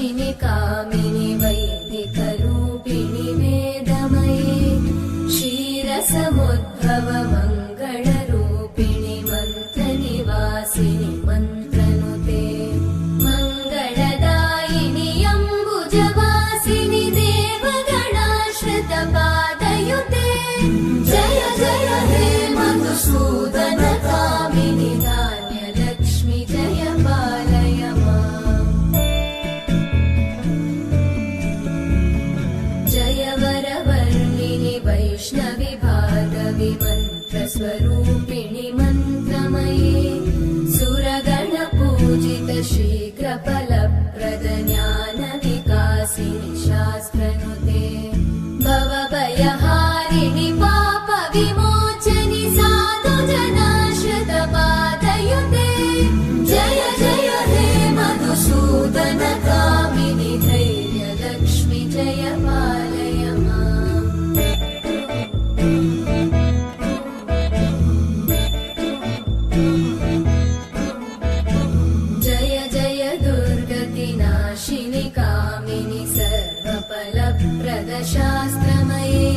ऐकलिकल्मषनाशिनि कामिनि वैदिकरूपिणि वेदमये क्षीरसमुद्भव मङ्गलरूपिणि मन्त्रनिवासिनि मन्त्रनुते। मङ्गलदायिनि अम्बुजवासिनि देवगणाश्रितपादयुते। जय जय हे मधुसूदन वैष्णवि भागवि मन्त्रस्वरूपिणि मन्त्रमये सुरगणपूजित शीघ्रफलप्रद सर्वफलप्रदशास्त्रमये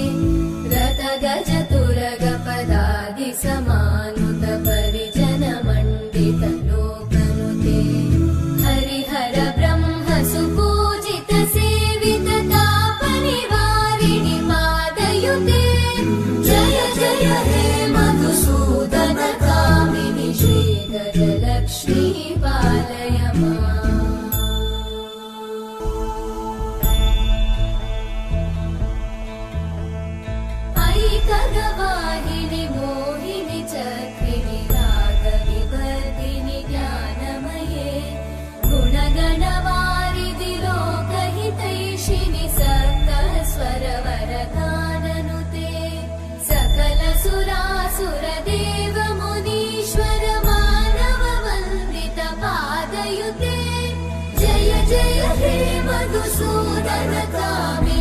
रतगजतुरगपदादि समानुत परिजनमण्डित लोकनुते हरिहर ब्रह्म सुपूजित सेवित तापनिवारिणि पादयुते जय जय हे मधुसूदन कामिनि श्रीगजलक्ष्मी पालय ऐकगवाहिनि मोहिनि चक्रिणि रागविवर्धिनि ज्ञानमये गुणगणवारिधि लोकहितैषिणि सप्तस्वरवरगाननुते सकल सुरासुर देव मुनीश्वर मानव वन्दित जय जय हे मधुसूदन काम